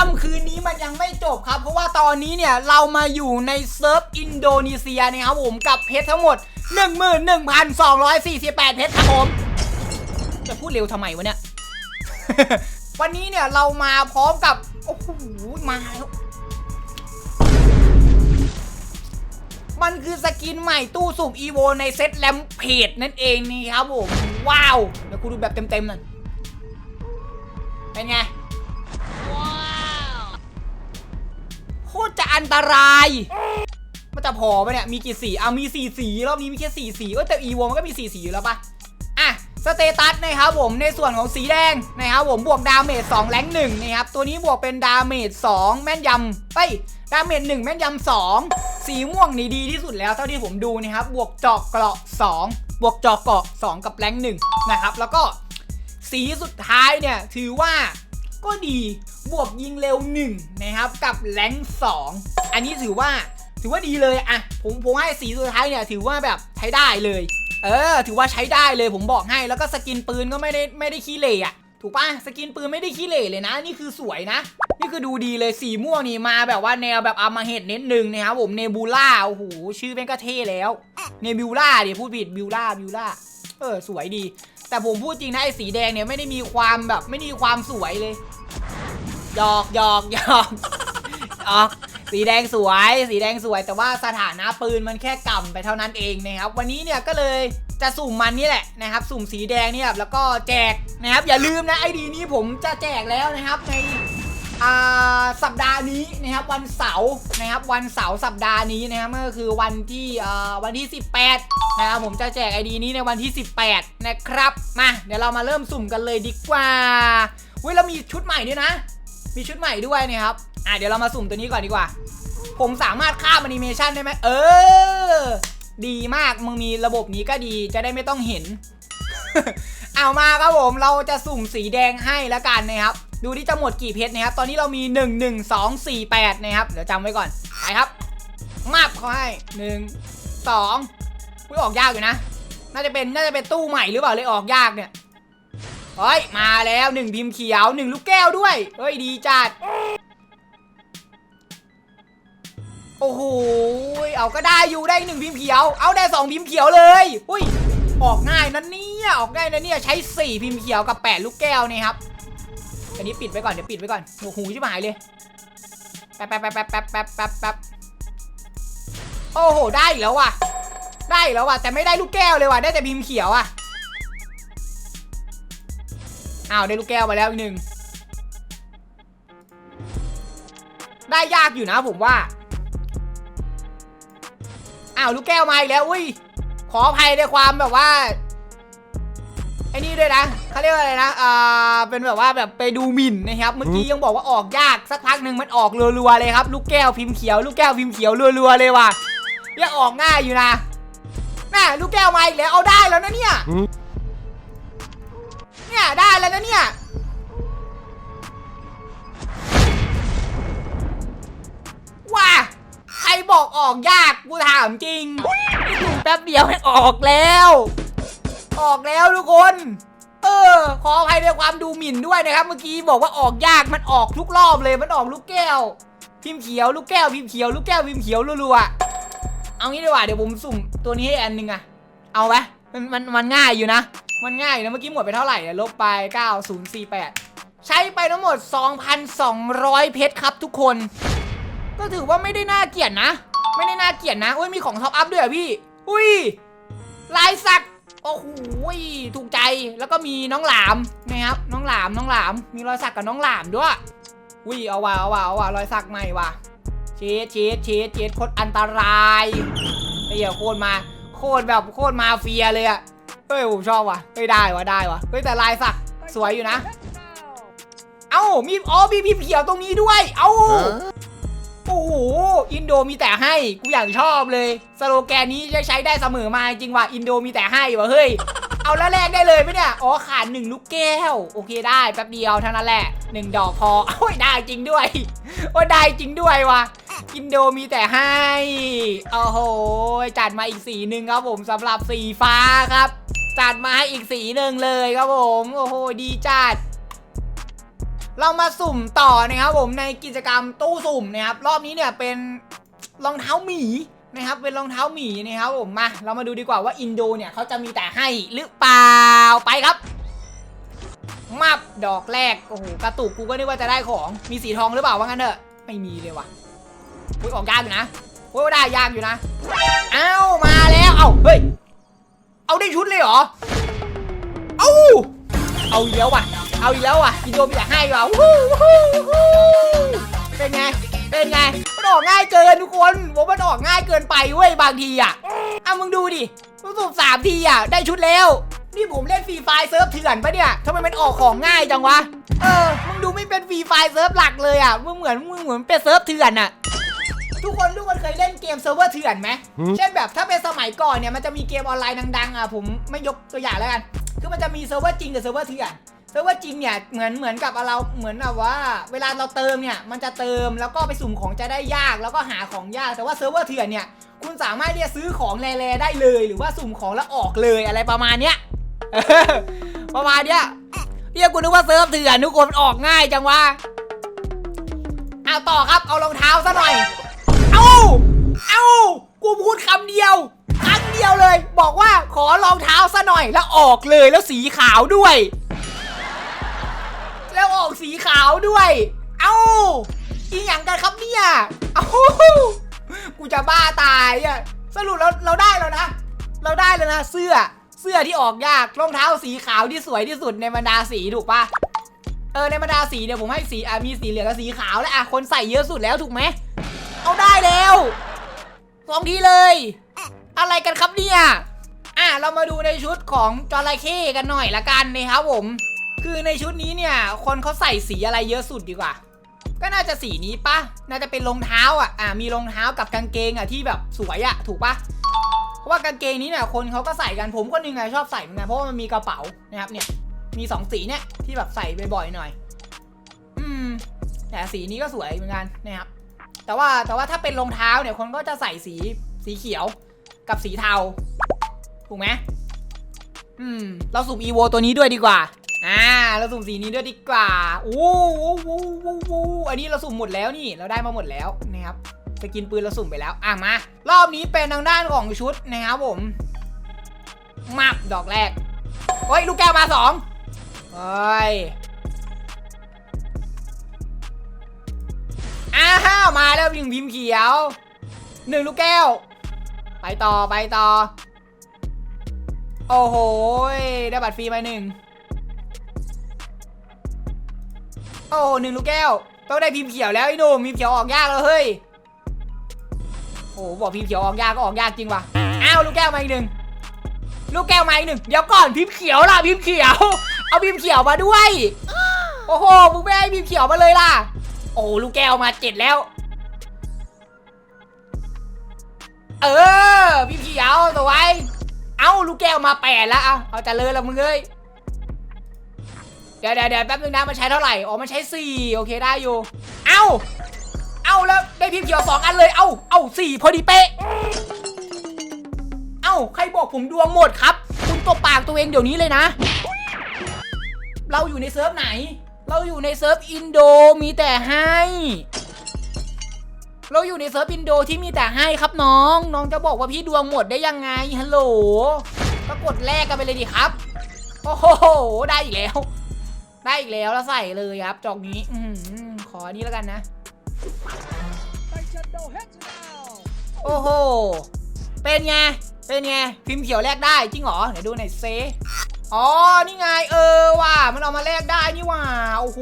ค่ำคืนนี้มันยังไม่จบครับ เพราะว่าตอนนี้เนี่ยเรามาอยู่ในเซิร์ฟอินโดนีเซียนะครับผมกับเพชรทั้งหมด 11,248 เพชรครับผม จะพูดเร็วทำไมวะเนี่ย วันนี้เนี่ยเรามาพร้อมกับ โอ้โห มาแล้วมันคือสกินใหม่ตู้สุ่มอีโวในเซตแลมเพจนั่นเองนี่ครับผม ว้าว เดี๋ยวกูดูแบบเต็มๆหน่อยเป็นไง คตรจะอันตราย มันจะพอปะเนี่ย มีกี่สีอะมีสี่สีรอบนี้มีแค่สี่สีเออแต่อีโวมันก็มีสี่สีอยู่แล้วปะอะสเตตัสนะครับผมในส่วนของสีแดงนะครับผมบวกดาเมจ2แรงหนึ่งนะครับตัวนี้บวกเป็นดาเมจ2แม่นยำเอ้ยดาเมจ1แม่นยำ2สีม่วงนี่ดีที่สุดแล้วเท่าที่ผมดูนะครับบวกเจาะเกราะ 2 บวกเจาะเกราะ 2 กับแรงหนึ่งนะครับแล้วก็สีสุดท้ายเนี่ยถือว่า ก็ดีบวกยิงเร็ว 1 นะครับกับแรง2อันนี้ถือว่าถือว่าดีเลยอะผมผมให้สีสุดท้ายเนี่ยถือว่าแบบใช้ได้เลย เออ ถือว่าใช้ได้เลยผมบอกให้แล้วก็สกินปืนก็ไม่ได้ไม่ได้ขี้เหร่อะถูกปะสกินปืนไม่ได้ขี้เหร่เลยนะ นี่คือสวยนะ นี่คือดูดีเลยสีม่วงนี่มาแบบว่าแนวแบบอามาเฮดนิดนึงนะครับผมเนบูล่าโอ้โหชื่อแม่งก็เท่แล้วเนบิวล่าเดิพูดผิดบิวล่าบิวล่าเออสวยดี แต่ผมพูดจริงนะไอ้สีแดงเนี่ยไม่ได้มีความแบบไม่ได้มีความสวยเลยหยอกหยอกหยอกหยอกสีแดงสวย สีแดงสวย แต่ว่าสถานะปืนมันแค่กำไปเท่านั้นเองนะครับ วันนี้เนี่ยก็เลยจะสุ่มมันนี่แหละนะครับ สุ่มสีแดงเนี่ยแล้วก็แจกนะครับ อย่าลืมนะไอดีนี้ผมจะแจกแล้วนะครับใน สัปดาห์นี้นะครับวันเสาร์นะครับวันเสาร์สัปดาห์นี้นะครับก็คือวันที่วันที่ 18นะครับผมจะแจกไอดีนี้ในวันที่ 18 นะครับมาเดี๋ยวเรามาเริ่มสุ่มกันเลยดีกว่าเว้ยเรามีชุดใหม่ด้วยนะ มีชุดใหม่ด้วยนี่ยครับอะเดี๋ยวเรามาสุ่มตัวนี้ก่อนดีกว่า ผมสามารถข้ามแอนิเมชันได้ไหมเออ ดีมากมึงมีระบบนี้ก็ดีจะได้ไม่ต้องเห็น เอามาครับผมเราจะสุ่มสีแดงให้แล้วกันนะครับ ดูที่จะหมดกี่เพชรนะครับ ตอนนี้เรามี 1 1 2 4 8 นะครับ เดี๋ยวจำไว้ก่อน ไปครับ มาบเขาให้ 1 2อุ้ยออกยากอยู่นะ น่าจะเป็นน่าจะเป็นตู้ใหม่หรือเปล่าเลยออกยากเนี่ยเฮ้ย มาแล้วหนึ่งพิมพ์เขียวหนึ่งลูกแก้วด้วย เฮ้ย ดีจัด โอ้โห เอาก็ได้อยู่ได้หนึ่งพิมพ์เขียว เอาได้สองพิมพ์เขียวเลย อุ้ย ออกง่ายนะเนี่ย ออกง่ายนะเนี่ย ใช้สี่พิมพ์เขียวกับแปดลูกแก้วนี่ครับ อันนี้ปิดไว้ก่อนเดี๋ยวปิดไว้ก่อนโอ้โหชิบหายเลยแป๊บแป๊บแป๊บแป๊บแป๊บแป๊บแป๊บแป๊บโอ้โหได้อีกแล้วว่ะ ได้อีกแล้วว่ะแต่ไม่ได้ลูกแก้วเลยว่ะได้แต่พิมพ์เขียวอะอ้าวได้ลูกแก้วมาแล้วอีกหนึ่งได้ยากอยู่นะผมว่าอ้าวลูกแก้วมาอีกแล้วอุ้ยขออภัยในความแบบว่า อ้นี่ด้วยนะเขาเรียกว่าอะไรนะอ่าเป็นแบบว่าแบบไปดูหมิ่นนะครับ เมื่อกี้ยังบอกว่าออกยากสักพักหนึ่งมันออกรัวๆเลยครับ ลูกแก้วพิมพ์เขียว ลูกแก้วพิมพ์เขียวรัวๆเลยว่ะยังออกง่ายอยู่นะน่ะลูกแก้วมาอีกแล้วเอาได้แล้วนะเนี่ยเนี่ยได้แล้วนะเนี่ยว้าใครบอกออกยากกูถามจริงแป๊บเดียวให้ออกแล้ว ออกแล้วทุกคน เออ ขออภัยในความดูหมิ่นด้วยนะครับ เมื่อกี้บอกว่าออกยากมันออกทุกรอบเลยมันออกลูกแก้ว พิมพ์เขียวลูกแก้วพิมพ์เขียวลูกแก้วพิมพ์เขียวรัวๆเอางี้ดีกว่าเดี๋ยวผมสุ่มตัวนี้ให้อันหนึงอะเอาไหมมันมันมันง่ายอยู่นะ มันง่ายนะเมื่อกี้หมดไปเท่าไหร่เนี่ยลบไป 9048 ใช้ไปทั้งหมด 2,200 เพชรครับทุกคน ก็ถือว่าไม่ได้น่าเกลียดนะ ไม่ได้น่าเกลียดนะอุ้ยมีของท็อปอัพด้วยเหรอพี่ อุ้ยลายสัก อ้โหถูกใจแล้วก็มีน้องหลามนะครับน้องหลามน้องหลาม มีรอยสักกับน้องหลามด้วยอุ้ยเอาว่ะเอาว่ะเอาว่ะรอยสักใหม่ว่ะเชดเชดเชดเชดโคตรอันตรายไอ้เหี้ยโคตรมาโคตรแบบโคตรมาเฟียเลยอะเฮ้ยผมชอบว่ะเฮ้ยได้ว่ะได้ว่ะเฮ้ยแต่ลายสักสวยอยู่นะ เอ้ามีอ๋อมีพิมพ์เขียวตรงนี้ด้วย เอ้า โอ้โห อินโดมีแต่ให้ กูอย่างชอบเลย สโลแกนนี้จะใช้ได้เสมอมาจริงว่ะ อินโดมีแต่ให้วะเฮ้ย เอาแล้วแลกได้เลยไหมเนี่ย อ๋อขาดหนึ่งลูกแก้ว โอเคได้แป๊บเดียวเท่านั้นแหละหนึ่งดอกพอโอ้ยได้จริงด้วย โอ้ยได้จริงด้วยวะอินโดมีแต่ให้ โอ้โห จัดมาอีกสีหนึ่งครับผมสำหรับสีฟ้าครับ จัดมาให้อีกสีหนึ่งเลยครับผม โอ้โห ดีจัด เรามาสุ่มต่อนะครับผมในกิจกรรมตู้สุ่มนะครับรอบนี้เนี่ยเป็นรองเท้าหมีนะครับเป็นรองเท้าหมีนะครับผมมาเรามาดูดีกว่าว่าอินโดเนี่ยเขาจะมีแต่ให้หรือเปล่าไปครับมับดอกแรกโอ้โหกระตุกกูก็นึกว่าจะได้ของมีสีทองหรือเปล่าว่างั้นเถอะไม่มีเลยว่ะอุ้ยออกยากอยู่นะโอ้ยได้ยากอยู่นะเอ้ามาแล้วเอ้าเฮ้ยเอาได้ชุดเลยเหรอเอ้าเอาอีกแล้วว่ะ เอาอีกแล้วว่ะอินโดมีแต่ให้ว่ะวู้วู้วู้เป็นไง เป็นไงมันออกง่ายเกินทุกคนผมมันออกง่ายเกินไปเว้ยบางทีอะเอะมึงดูดิรู้สึกสามทีอะได้ชุดแล้ว นี่ผมเล่นฟรีไฟเซิร์ฟเถื่อนปะเนี่ยทำไมมันออกของง่ายจังวะ เออ มึงดูไม่เป็นฟรีไฟเซิร์ฟหลักเลยอะ มึงเหมือนมึงเหมือนเป็นเซิร์ฟเถื่อนอะทุกคนทุกคนเคยเล่นเกมเซิร์ฟเวอร์เถื่อนไหมเช่นแบบถ้าเป็นสมัยก่อนเนี่ยมันจะมีเกมออนไลน์ดังๆอะผมไม่ยกตัวอย่างแล้วกัน คือมันจะมีเซิร์ฟเวอร์จริงกับเซิร์ฟเวอร์เถื่อน เซิร์ฟเวอร์จริงเนี่ยเหมือนเหมือนกับเราเหมือนแบบว่า เวลาเราเติมเนี่ยมันจะเติมแล้วก็ไปสุ่มของจะได้ยากแล้วก็หาของยากแต่ว่าเซิร์ฟเวอร์เถื่อนเนี่ยคุณสามารถที่จะซื้อของแร่ๆได้เลย หรือว่าสุ่มของแล้วออกเลยอะไรประมาณเนี้ยประมาณเนี้ยเรียกกูนึกว่าเซิร์ฟเถื่อนทุกคนมันออกง่ายจังวะเอาต่อครับเอารองเท้าซะหน่อย เอาเอากูพูดคำเดียวครั้งเดียวเลย บอกว่าขอรองเท้าซะหน่อยแล้วออกเลยแล้วสีขาวด้วย แล้วออกสีขาวด้วย เอ้าอีหยังกันครับเนี่ย เอ้า กูจะบ้าตายอะ สรุปเราเราได้แล้วนะ เราได้แล้วนะเสื้อ เสื้อที่ออกยาก รองเท้าสีขาวที่สวยที่สุดในบรรดาสีถูกปะเออในบรรดาสีเนี่ยผมให้สีอะมีสีเหลืองกับสีขาวแล้วอะคนใส่เยอะสุดแล้วถูกไหม เอาได้แล้วสองทีเลย อะไรกันครับเนี่ย อะเรามาดูในชุดของจระเข้กันหน่อยละกันนะครับผม คือในชุดนี้เนี่ย คนเขาใส่สีอะไรเยอะสุดดีกว่า ก็น่าจะสีนี้ปะน่าจะเป็นรองเท้าอะอ่ามีรองเท้ากับกางเกงอะที่แบบสวยอะถูกปะเพราะว่ากางเกงนี้เนี่ยคนเขาก็ใส่กันผมก็นึงไงชอบใส่เหมือนกันเพราะว่ามันมีกระเป๋านะครับเนี่ยมีสองสีเนี่ยที่แบบใส่บ่อยๆหน่อย อืมแต่สีนี้ก็สวยเหมือนกันนะครับ แต่ว่าแต่ว่าถ้าเป็นรองเท้าเนี่ยคนก็จะใส่สีสีเขียวกับสีเทา ถูกไหมอืม เราสุ่มอีโวตัวนี้ด้วยดีกว่า อ่าเราสุ่มสีนี้ด้วยดีกว่าอู้วู้วู้วู้วู้อันนี้เราสุ่มหมดแล้วนี่เราได้มาหมดแล้วนะครับสกินปืนเราสุ่มไปแล้วอะมารอบนี้เป็นทางด้านของชุดนะครับผมมับดอกแรกเฮ้ยลูกแก้วมาสองเฮ้ยอ้าวมาแล้วหนึ่งพิมพ์เขียวหนึ่งลูกแก้ว ไปต่อไปต่อ โอ้โหได้บัตรฟรีไปหนึ่ง โอ้โหหนึ่งลูกแก้ว ต้องได้พิมพ์เขียวแล้วไอ้หนุ่มพิมพ์เขียวออกยากแล้วเฮ้ย โอ้บอกพิมพ์เขียวออกยากก็ออกยากจริงว่ะ อ้าวลูกแก้วมาอีกหนึ่งลูกแก้วมาอีกหนึ่งเดี๋ยวก่อนพิมพ์เขียวล่ะพิมพ์เขียว เอาพิมพ์เขียวมาด้วย โอ้โหมึงไม่ให้พิมพ์เขียวมาเลยล่ะ โอ้ลูกแก้วมาเจ็ดแล้ว เออพี่เขียวตัวไว้ เอ้าลูกแก้วมาแปดแล้วเอาเอาจะเลยละมึงเอ้ย เดี๋ยวเดี๋ยวเดี๋ยวแป๊บนึงนะมันใช้เท่าไหร่ อ๋อ มันใช้สี่โอเคได้อยู่ เอ้า เอ้าแล้วได้พิมพ์เขียวสองอันเลย เอ้า เอ้าสี่พอดีเป๊ะ เอ้าใครบอกผมดวงหมดครับ คุณตบปากตัวเองเดี๋ยวนี้เลยนะ เราอยู่ในเซิร์ฟไหน เราอยู่ในเซิร์ฟอินโดมีแต่ให้ เราอยู่ในเซิร์ฟอินโดที่มีแต่ให้ครับน้อง น้องจะบอกว่าพี่ดวงหมดได้ยังไง ฮัลโหล ก็กดแลกกันไปเลยดิครับ โอ้โห ได้อีกแล้ว ได้อีกแล้วแล้วใส่เลยครับจอกนี้อืขออันนี้แล้วกันนะ โอ้โห เป็นไง เป็นไง พิมพ์เขียวแลกได้จริงเหรอไหนดูหน่อยเซอ๋อ นี่ไง เออว่ะมันเอามาแลกได้นี่ว่ะโอ้โห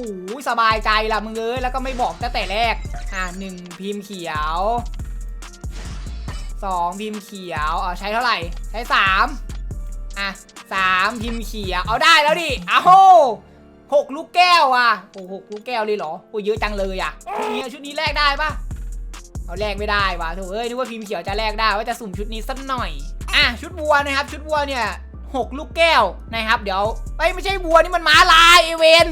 สบายใจละมึงเอ้ย แล้วก็ไม่บอกตั้งแต่แรก อะหนึ่งพิมพ์เขียวสองพิมพ์เขียวอ๋อใช้เท่าไหร่ ใช้สามอะสามพิมพ์เขียว เอาได้แล้วดิเอา หกลูกแก้วอะโอ้หกลูกแก้วเลยเหรอโอ้เยอะจังเลยอะชุดนี้ชุดนี้แลกได้ปะเอาแลกไม่ได้ว่ะโถเอ้ยนึกว่าพิมพ์เขียวจะแลกได้ว่าจะสุ่มชุดนี้สักหน่อยอะชุดวัวนะครับ ชุดวัวเนี่ยหกลูกแก้วนะครับ เดี๋ยวเอ้ยไม่ใช่วัวนี่มันม้าลายเอเวน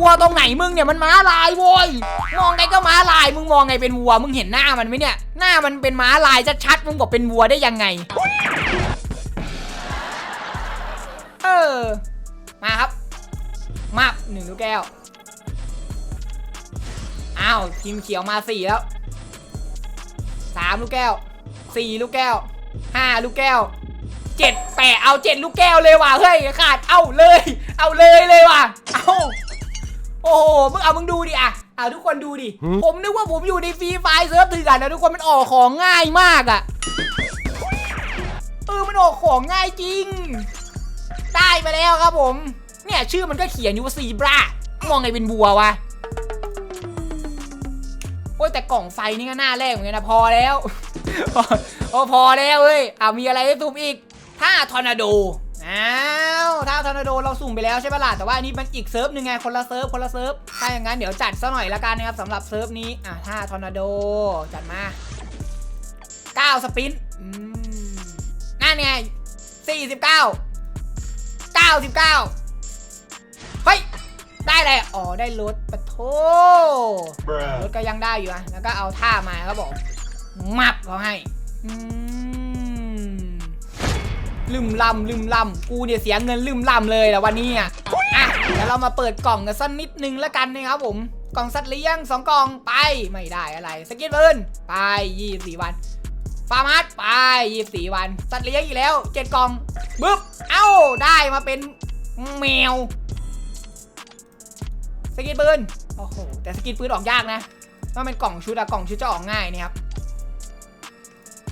วัวตรงไหนมึงเนี่ยมันม้าลายโว้ยมองไงก็ม้าลายมึงมองไงเป็นวัวมึงเห็นหน้ามันไหมเนี่ย หน้ามันเป็นม้าลายชัดๆมึงบอกเป็นวัวได้ยังไง เออมาครับ มาบหนึ่งลูกแก้ว อ้าวทีมเขียวมาสี่แล้วสามลูกแก้วสี่ลูกแก้วห้าลูกแก้วเจ็ดแปดเอาเจ็ดลูกแก้วเลยว่ะเฮ้ยขาดเอาเลย เอาเลยเลยว่ะเอาโอ้โหมึงเอามึงดูดิอะเอาทุกคนดูดิ ผมนึกว่าผมอยู่ในฟรีไฟเซิร์ฟถือกันนะทุกคนมันออกของง่ายมากอะเออมันออกของง่ายจริง ได้ไปแล้วครับผม เนี่ยชื่อมันก็เขียนอยู่ว่าซีบรามองไงเป็นบัววะโอ้ยแต่กล่องไฟนี่ก็น่าแรกเหมือนกันนะพอแล้วโอ้พอแล้วเฮ้ยอ่ามีอะไรให้สุ่มอีกท่าทอร์นาโดอ้าวท่าทอร์นาโดเราสุ่มไปแล้วใช่ปะล่ะแต่ว่าอันนี้มันอีกเซิร์ฟหนึ่งไงคนละเซิร์ฟคนละเซิร์ฟถ้าอย่างนั้นเดี๋ยวจัดซะหน่อยละกันนะครับสำหรับเซิร์ฟนี้อะท่าทอร์นาโดจัดมา 9 สปินนั่นไง49 99เฮ้ย ได้เลยอ๋อได้รถปะโถรถก็ยังได้อยู่อะแล้วก็เอาท่ามาครับผมมับเขาให้อืมลืมลำลืมลำกูเนี่ยเสียเงินลืมลำเลยแหละวันนี้อะอะเดี๋ยวเรามาเปิดกล่องกันสักนิดนึงแล้วกันนะครับผม กล่องสัตว์เลี้ยงสองกล่องไปไม่ได้อะไรสกินเบิร์นไปยี่สี่วันฟาร์มัสไปยี่สี่วัน สัตว์เลี้ยงอีกแล้วเจ็ดกล่องบึ๊บเอ้าได้มาเป็นแมว สกินปืน โอ้โห แต่สกินปืนออกยากนะว่าเป็นกล่องชุดอะกล่องชุดจะออกง่ายนี่ครับ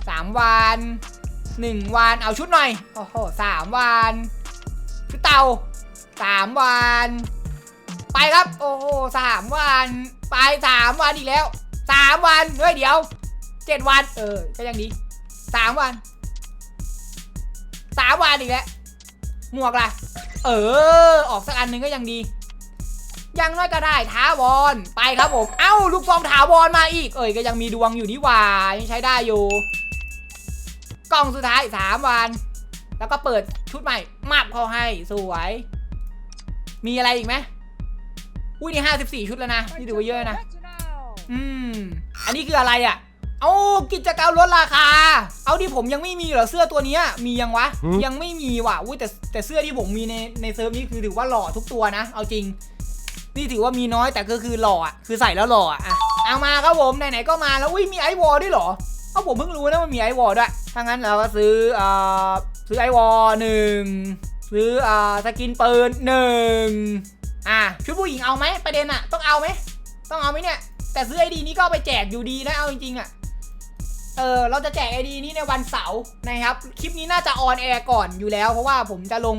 สามวันหนึ่งวันเอาชุดหน่อย โอ้โหสามวันชุดเตาสามวัน ไปครับ โอ้โหสามวัน ไปสามวันอีกแล้วสามวันเฮ้ยเดี๋ยวเจ็ดวัน เออ ก็ยังดีสามวันสามวันอีกแล้วหมวกล่ะ เออ ออกสักอันหนึ่งก็ยังดี ยังน้อยก็ได้ท้าวอนไปครับผม เอ้าลูกซองถาวรมาอีก เอ้ยก็ยังมีดวงอยู่นี่หว่ายังใช้ได้อยู่ กล่องสุดท้ายสามวัน แล้วก็เปิดชุดใหม่มับเขาให้สวย มีอะไรอีกไหมอุ้ยนี่ห้าสิบสี่ชุดแล้วนะนี่ถือว่าเยอะนะ อืม อันนี้คืออะไรอะเอากิจกรรมลดราคา เอาที่ผมยังไม่มีเหรอเสื้อตัวเนี้ยมียังวะหืมยังไม่มีว่ะอุ้ยแต่แต่เสื้อที่ผมมีในในเซิร์ฟนี้คือถือว่าหล่อทุกตัวนะ เอาจริง นี่ถือว่ามีน้อยแต่ก็คือหล่ออะคือใส่แล้วหล่ออะอะเอามาครับผมไหนๆก็มาแล้วอุ้ยมีไอวอลด้วยเหรอเอาผมเพิ่งรู้นะมันมีไอวอลด้วยถ้างั้นเราก็ซื้อเอ่อซื้อไอวอลหนึ่งซื้ออ่อสกินปืนหนึ่งอะชุดผู้หญิงเอาไหมประเด็นอะต้องเอาไหมต้องเอาไหมเนี่ยแต่ซื้อไอดีนี้ก็ไปแจกอยู่ดีนะเอาจริงๆอะเออเราจะแจกไอดีนี้ในวันเสาร์นะครับ คลิปนี้น่าจะออนแอร์ก่อนอยู่แล้ว เพราะว่าผมจะลง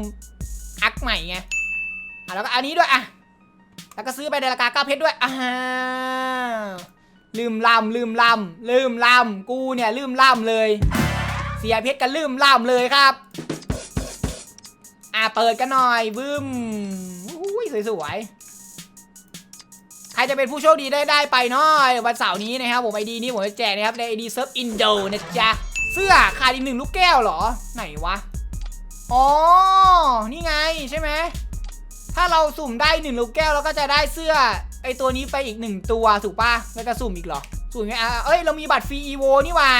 อักใหม่ไงอะแล้วก็อันนี้ด้วยอะ แล้วก็ซื้อไปในราคาเก้าเพชรด้วยอ่าลืมลำลืมลำลืมลำกูเนี่ยลืมลำเลย เสียเพชรกันลืมลำเลยครับ อะเปิดกันหน่อยบึ้มอุ้ยสวยๆ ใครจะเป็นผู้โชคดีได้ได้ไปเนาะวันเสาร์นี้นะครับผมไอดีนี้ผมจะแจกนะครับในไอดีเซิร์ฟอินโดนะจ๊ะเสื้อขาดอีกหนึ่งลูกแก้วเหรอ ไหนวะ อ๋อ นี่ไงใช่ไหม ถ้าเราสุ่มได้หนึ่งลูกแก้วเราก็จะได้เสื้อไอตัวนี้ไปอีกหนึ่งตัวถูกปะแล้วจะสุ่มอีกเหรอ สุ่มไงอะเอ้ยเรามีบัตรฟรีอีโวนี่หว่า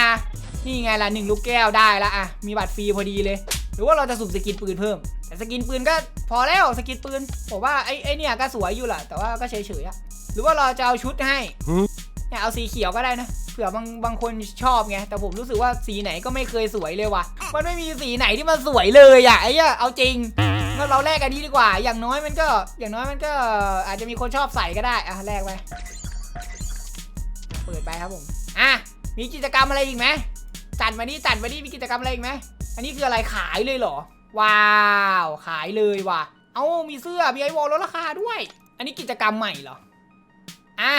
นี่ไงล่ะหนึ่งลูกแก้วได้ละอะมีบัตรฟรีพอดีเลย หรือว่าเราจะสุ่มสกินปืนเพิ่ม แต่สกินปืนก็พอแล้วสกินปืนผมว่าไอ้ไอ้เนี่ยก็สวยอยู่แหละแต่ว่าก็เฉยๆอะหรือว่าเราจะเอาชุดให้หืมเนี่ยเอาสีเขียวก็ได้นะเผื่อบางบางคนชอบไงแต่ผมรู้สึกว่าสีไหนก็ไม่เคยสวยเลยว่ะ มันไม่มีสีไหนที่มันสวยเลยอะไอ้เหี้ยเอาจริง งั้นเราแลกกันนี้ดีกว่า อย่างน้อยมันก็ อย่างน้อยมันก็อาจจะมีคนชอบใส่ก็ได้ อะแลกไป เปิดไปครับผม อะ มีกิจกรรมอะไรอีกไหมจัดมาดิจัดมาดิมีกิจกรรมอะไรอีกไหม อันนี้คืออะไรขายเลยเหรอ ว้าว ขายเลยว่ะ เอ้า มีเสื้อ มีไอวอลลดราคาด้วย อันนี้กิจกรรมใหม่เหรอ อ้า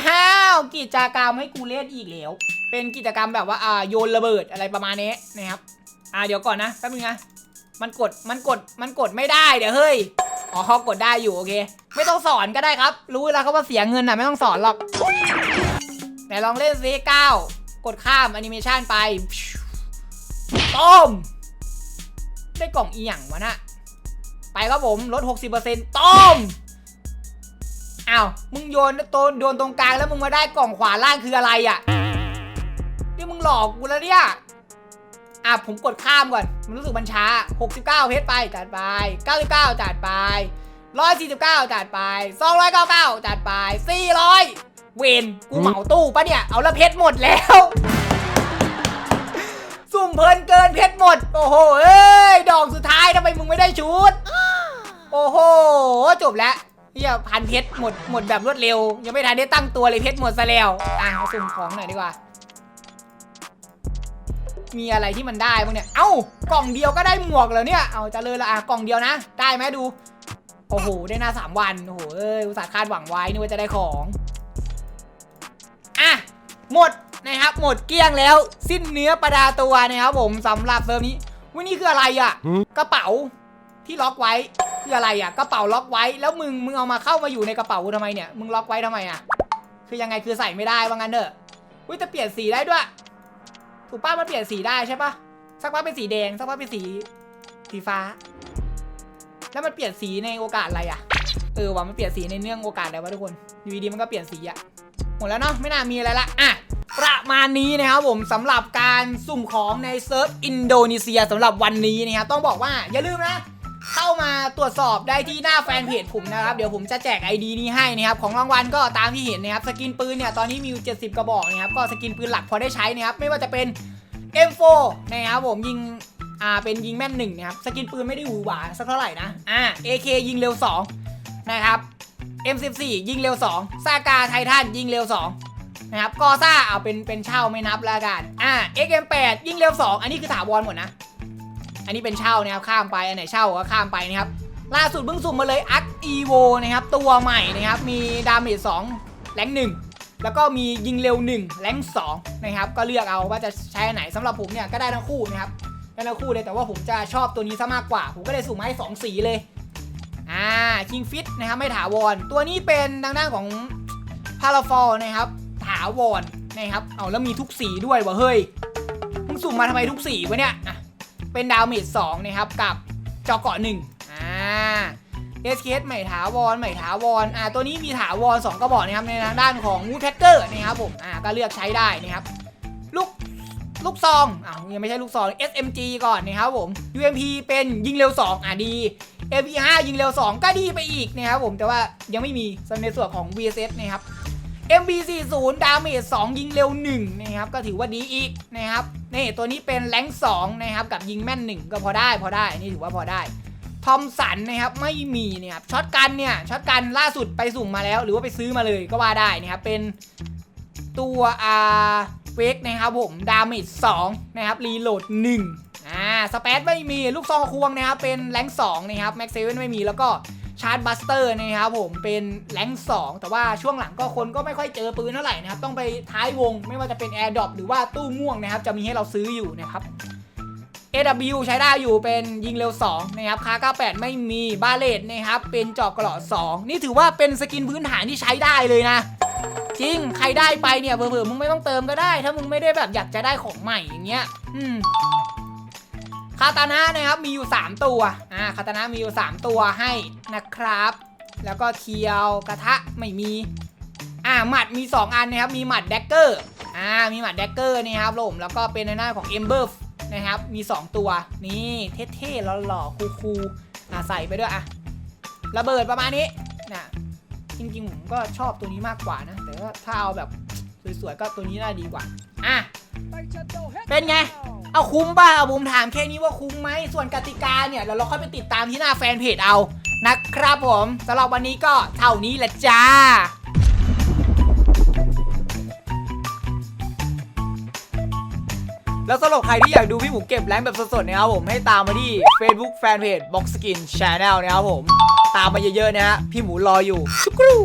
วกิจกรรมให้กูเล่นอีกแล้ว เป็นกิจกรรมแบบว่าอ่าโยนระเบิดอะไรประมาณนี้นะครับ อ่าเดี๋ยวก่อนนะแป๊บนึงนะ มันกดมันกดมันกดไม่ได้เดี๋ยวเฮ้ยอ๋อเขากดได้อยู่โอเค ไม่ต้องสอนก็ได้ครับ รู้แล้วครับว่าเสียเงินอะไม่ต้องสอนหรอกไหนลองเล่นซิเก้ากดข้ามแอนิเมชันไปต้มได้กล่องอีหยังวะนะไปครับผมลด 60%ต้มอ้าวมึงโยนโตนโยนตรงกลางแล้วมึงมาได้กล่องขวาล่างคืออะไรอะนี่มึงหลอกกูแล้วเนี่ย อะผมกดข้ามก่อน มันรู้สึกมันช้า 69 เพชรไปจัดไป 99 จัดไป 149 จัดไป 299 จัดไป 400 เวนกูเหมาตู้ปะเนี่ย เอาละเพชรหมดแล้ว สุ่มเพลินเกินเพชรหมด โอ้โห เอ้ย ดอกสุดท้ายทำไมมึงไม่ได้ชุด โอ้โห จบแล้วเฮียพันเพชรหมดหมดแบบรวดเร็ว ยังไม่ทันได้ตั้งตัวเลยเพชรหมดซะแล้วอะเอาสุ่มของหน่อยดีกว่า มีอะไรที่มันได้บ้างเนี่ย เอ้ากล่องเดียวก็ได้หมวกแล้วเนี่ย เอาจะเลยละอะกล่องเดียวนะ ได้ไหมดู โอ้โห ได้หน้าสามวัน โอ้โห เอ้ย อุตส่าห์คาดหวังไว้นึกว่าจะได้ของ อะ หมดนะครับ หมดเกลี้ยงแล้ว สิ้นเนื้อประดาตัวนะครับผมสำหรับเซิร์ฟนี้วันนี้คืออะไรอะ กระเป๋าที่ล็อกไว้คืออะไรอะ กระเป๋าล็อกไว้ แล้วมึง มึงเอามาเข้ามาอยู่ในกระเป๋ากูทำไมเนี่ย มึงล็อกไว้ทำไมอะ คือยังไงคือใส่ไม่ได้ว่างั้นเถอะอุ้ยแต่เปลี่ยนสีได้ด้วย ถูกป้ามันเปลี่ยนสีได้ใช่ปะสักพักเป็นสีแดง สักพักเป็นสีสีฟ้า แล้วมันเปลี่ยนสีในโอกาสอะไรอะ เออว่ามันเปลี่ยนสีในเนื่องโอกาสอะไรวะทุกคนอยู่ดีมันก็เปลี่ยนสีอะหมดแล้วเนาะไม่น่ามีอะไรละอะประมาณนี้นะครับผมสำหรับการสุ่มของในเซิร์ฟอินโดนีเซียสำหรับวันนี้นะครับต้องบอกว่าอย่าลืมนะ เข้ามาตรวจสอบได้ที่หน้าแฟนเพจผมนะครับ เดี๋ยวผมจะแจก ID นี้ให้นะครับ ของรางวัลก็ตามที่เห็นนะครับ สกินปืนเนี่ยตอนนี้มีอยู่70 กระบอกนะครับ ก็สกินปืนหลักพอได้ใช้นะครับ ไม่ว่าจะเป็น M4 นะครับผมยิงอ่าเป็นยิงแม่นหนึ่งนะครับ สกินปืนไม่ได้หวือหวาสักเท่าไหร่นะ อ่า AK ยิงเร็ว 2 นะครับ M14 ยิงเร็ว 2 ซากาไททันยิงเร็ว 2นะครับกอซ่าเอาเป็นเป็นเช่าไม่นับแล้วกัน อ่า XM8 ยิงเร็ว 2 อันนี้คือถาวรหมดนะ อันนี้เป็นเช่านะครับข้ามไป อันไหนเช่าก็ข้ามไปนะครับ ล่าสุดเพิ่งสุ่มมาเลยอักอีโวนะครับ ตัวใหม่นะครับ มีดาเมจ2แรงหนึ่งแล้วก็มียิงเร็ว1แรง2นะครับ ก็เลือกเอาว่าจะใช้อันไหนสำหรับผมเนี่ยก็ได้ทั้งคู่นะครับได้ทั้งคู่เลยแต่ว่าผมจะชอบตัวนี้ซะมากกว่า ผมก็เลยสุ่มมาให้ 2 สีเลยอ่าคิงฟิตนะครับไม่ถาวร ตัวนี้เป็นทางด้านของพาราฟอลนะครับ ถาวรนะครับเอาแล้วมีทุกสีด้วยวะเฮ้ยมึงสุ่มมาทำไมทุกสีวะเนี่ยอะ เป็นดาวเมจสองนะครับกับจอเกาะหนึ่งอ่าเอสเคสใหม่ถาวรใหม่ถาวรอ่าตัวนี้มีถาวรสองกระบอกนะครับในทางด้านของมูแท็กเกอร์นะครับผมอ่าก็เลือกใช้ได้นะครับลูกลูกซองอ่ายังไม่ใช่ลูกซอง SMG ก่อนนะครับผม UMP เป็นยิงเร็ว 2 อะดี MP5 ยิงเร็ว 2 ก็ดีไปอีกนะครับผมแต่ว่ายังไม่มีในส่วนของ VSS นะครับ MB40 ดาเมจ2ยิงเร็ว1นะครับก็ถือว่าดีอีกนะครับนี่ตัวนี้เป็นแรง2นะครับกับยิงแม่น 1 ก็พอได้พอได้นี่ถือว่าพอได้ทอมสันนะครับไม่มีนะครับช็อตกันเนี่ยช็อตกันล่าสุดไปสุ่มมาแล้ว หรือว่าไปซื้อมาเลยก็ว่าได้นะครับเป็นตัวอ่าเฟกนะครับผมดาเมจ2นะครับรีโหลด1อ่าสเปซไม่มีลูกซองควงนะครับเป็นแรง2นะครับแม็กเซเว่นไม่มีแล้วก็ ชาร์จบัสเตอร์นะครับผมเป็นแรง2แต่ว่าช่วงหลังก็คนก็ไม่ค่อยเจอปืนเท่าไหร่นะครับ ต้องไปท้ายวงไม่ว่าจะเป็น Air d r o p หรือว่าตู้ม่วงนะครับ จะมีให้เราซื้ออยู่นะครับ AW ใช้ได้อยู่เป็นยิงเร็ว 2 นะครับคา98 ไม่มีบาเลตนะครับ เป็นจาะเกราะ2นี่ถือว่าเป็นสกินพื้นฐานที่ใช้ได้เลยนะ จริง ใครได้ไปเนี่ยเผื่อๆมึงไม่ต้องเติมก็ได้ ถ้ามึงไม่ได้แบบอยากจะได้ของใหม่อย่างเงี้ย อืม คาตานะนะครับมีอยู่ 3 ตัวอ่าคาตานะมีอยู่ 3 ตัวให้นะครับ แล้วก็เคียวกระทะไม่มีอ่าหมัดมี 2 อันนะครับมีหมัดแดกเกอร์อ่ามีหมัดแดกเกอร์นะครับผมแล้วก็เป็นในหน้าของเอมเบอร์นะครับมี 2 ตัวนี่เท่ๆหล่อๆคูลๆอ่าใส่ไปด้วยอะระเบิดประมาณนี้นะจริงๆผมก็ชอบตัวนี้มากกว่านะ แต่ว่าถ้าเอาแบบสวยๆก็ตัวนี้น่าดีกว่า อะ เป็นไง เอาคุ้มป่ะเอาผมถามแค่นี้ว่าคุ้มไหมส่วนกติกาเนี่ยเดี๋ยวเราค่อยไปติดตามที่หน้าแฟนเพจเอานะครับผมสำหรับวันนี้ก็เท่านี้แหละจ้าแล้วสำหรับใครที่อยากดูพี่หมูเก็บแรงแบบสดๆนะครับผมให้ตามมาที่ Facebook Fanpage Box Skin Channel นะครับผม ตามมาเยอะๆนะฮะพี่หมูรออยู่ชุกรู